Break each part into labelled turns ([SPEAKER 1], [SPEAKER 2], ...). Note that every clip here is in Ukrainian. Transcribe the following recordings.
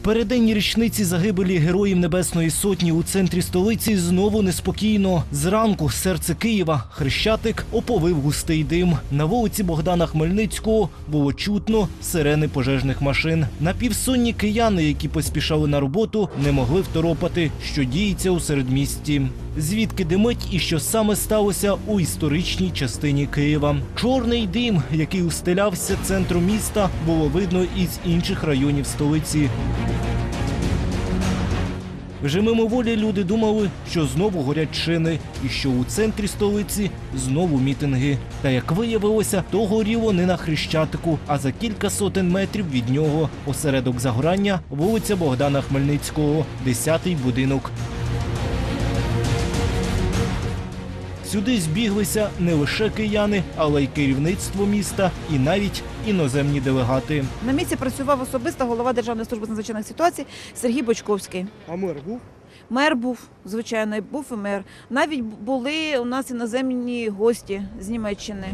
[SPEAKER 1] переддень річниці загибелі героїв Небесної Сотні у центрі столиці знову неспокійно. Зранку серце Києва Хрещатик оповив густий дим. На вулиці Богдана Хмельницького було чутно сирени пожежних машин. Напівсонні кияни, які поспішали на роботу, не могли второпати, що діється у середмісті. Звідки димить і що саме сталося у історичній частині Києва. Чорний дим, який устилявся центру міста, було видно із інших районів столиці. Вже мимоволі люди думали, що знову горять шини, і що у центрі столиці знову мітинги. Та як виявилося, то горіло не на хрещатику, а за кілька сотень метрів від нього. Осередок загорання вулиця Богдана Хмельницького, 10-й будинок. Сюди збіглися не лише кияни, але й керівництво міста, і навіть іноземні делегати.
[SPEAKER 2] На місці працював особисто голова Державної служби з надзвичайних ситуацій Сергій Бочковський.
[SPEAKER 3] А мер був?
[SPEAKER 2] Мер був, звичайно, був і мер. Навіть були у нас іноземні гості з Німеччини.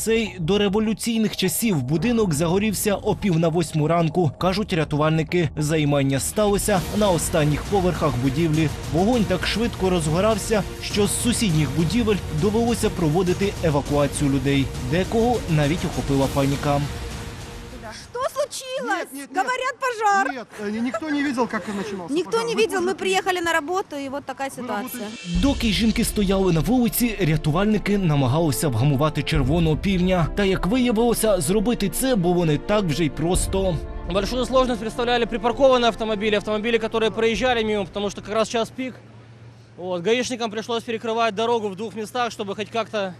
[SPEAKER 1] Цей до революційних часів будинок загорівся о пів на восьму ранку. кажуть рятувальники. Займання сталося на останніх поверхах будівлі. Вогонь так швидко розгорався, що з сусідніх будівель довелося проводити евакуацію людей. Декого навіть охопила паніка
[SPEAKER 4] Что случилось?
[SPEAKER 3] Нет, нет, нет.
[SPEAKER 4] Говорят, пожар.
[SPEAKER 3] Нет, э, никто не видел, как начинался
[SPEAKER 4] Никто
[SPEAKER 3] пожар.
[SPEAKER 4] не
[SPEAKER 3] Вы
[SPEAKER 4] видел,
[SPEAKER 3] тоже
[SPEAKER 4] мы приехали на работу, и вот такая
[SPEAKER 3] Вы
[SPEAKER 4] ситуация.
[SPEAKER 3] работаете-
[SPEAKER 1] Доки жінки стояли на вулиці, рятувальники намагалися вгамувати червоного півня. Та як виявилося, зробити це було не так вже й просто.
[SPEAKER 5] Большую сложность представляли припаркованные автомобили, автомобили, которые проезжали мимо, потому что как раз час пик. Вот, гаишникам пришлось перекрывать дорогу в двух местах, чтобы хоть как-то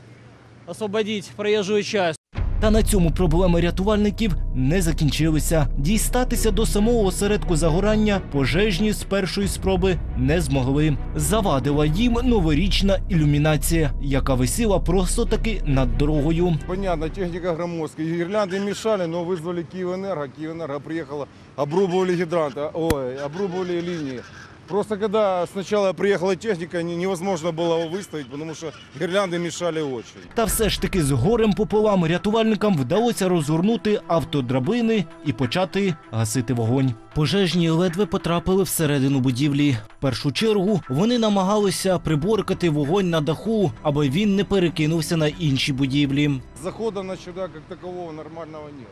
[SPEAKER 5] освободить проезжую часть.
[SPEAKER 1] Та на цьому проблеми рятувальників не закінчилися. Дістатися до самого осередку загорання пожежні з першої спроби не змогли. Завадила їм новорічна ілюмінація, яка висіла просто таки над дорогою.
[SPEAKER 6] Понятно, техника громоздкая. Гирлянды мешали, но вызвали Киевэнерго. Киевэнерго приехала, обрубывали гидранты, ой, обрубывали линии. Просто когда сначала приехала техника, не- невозможно было его выставить, потому что гирлянды мешали очень.
[SPEAKER 1] Та все ж таки з горем пополам рятувальникам вдалося розгорнути автодрабини і почати гасити вогонь. Пожежні ледве потрапили всередину будівлі. В першу чергу вони намагалися приборкати вогонь на даху, аби він не перекинувся на інші будівлі.
[SPEAKER 6] Захода на чердак как такового нормального нет.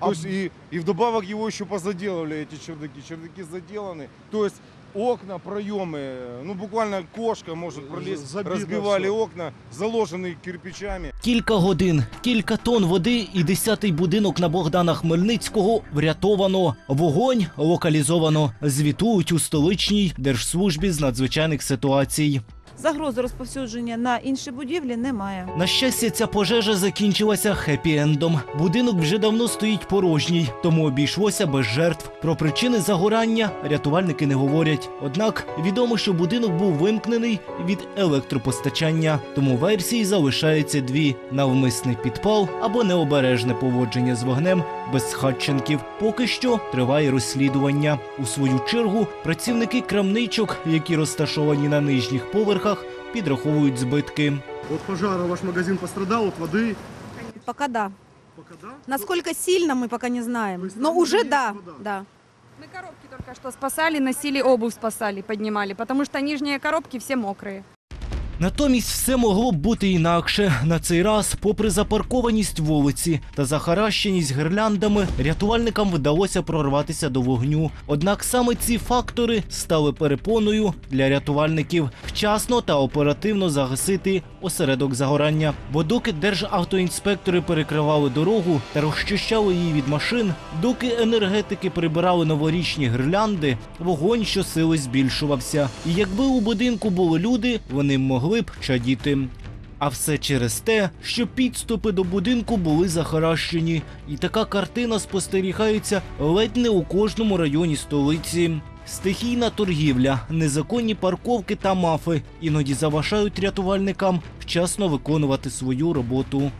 [SPEAKER 6] То есть и, и вдобавок его еще позаделывали, эти чердаки. Чердаки заделаны. То есть окна, проемы, ну буквально кошка может пролезть,
[SPEAKER 3] Забито
[SPEAKER 6] разбивали
[SPEAKER 3] всё.
[SPEAKER 6] окна, заложенные кирпичами.
[SPEAKER 1] Кілька годин, кілька тонн води і десятий будинок на Богдана Хмельницького врятовано. Вогонь локалізовано. Звітують у столичній держслужбі з надзвичайних ситуацій.
[SPEAKER 2] Загрози розповсюдження на інші будівлі немає.
[SPEAKER 1] На щастя, ця пожежа закінчилася хеппі-ендом. Будинок вже давно стоїть порожній, тому обійшлося без жертв. Про причини загорання рятувальники не говорять. Однак відомо, що будинок був вимкнений від електропостачання. Тому версії залишаються дві: навмисний підпал або необережне поводження з вогнем без хатченків. Поки що триває розслідування. У свою чергу працівники крамничок, які розташовані на нижніх поверхах, підраховують збитки.
[SPEAKER 3] От пожара ваш магазин пострадал от воды.
[SPEAKER 4] Пока да.
[SPEAKER 3] Пока да?
[SPEAKER 4] Насколько сильно, мы пока не
[SPEAKER 3] То
[SPEAKER 4] знаем.
[SPEAKER 3] есть
[SPEAKER 4] Но
[SPEAKER 3] там
[SPEAKER 4] уже
[SPEAKER 3] есть
[SPEAKER 4] да,
[SPEAKER 3] вода?
[SPEAKER 4] да.
[SPEAKER 7] Мы коробки только что спасали, носили обувь спасали, поднимали, потому что нижние коробки все мокрые.
[SPEAKER 1] Натомість все могло б бути інакше. На цей раз, попри запаркованість вулиці та захаращеність гирляндами, рятувальникам вдалося прорватися до вогню. Однак саме ці фактори стали перепоною для рятувальників вчасно та оперативно загасити осередок загорання. Бо доки державтоінспектори перекривали дорогу та розчищали її від машин, доки енергетики прибирали новорічні гирлянди, вогонь щосили збільшувався. І якби у будинку були люди, вони могли б чадіти. А все через те, що підступи до будинку були захаращені, і така картина спостерігається ледь не у кожному районі столиці. Стихійна торгівля, незаконні парковки та мафи іноді заважають рятувальникам вчасно виконувати свою роботу.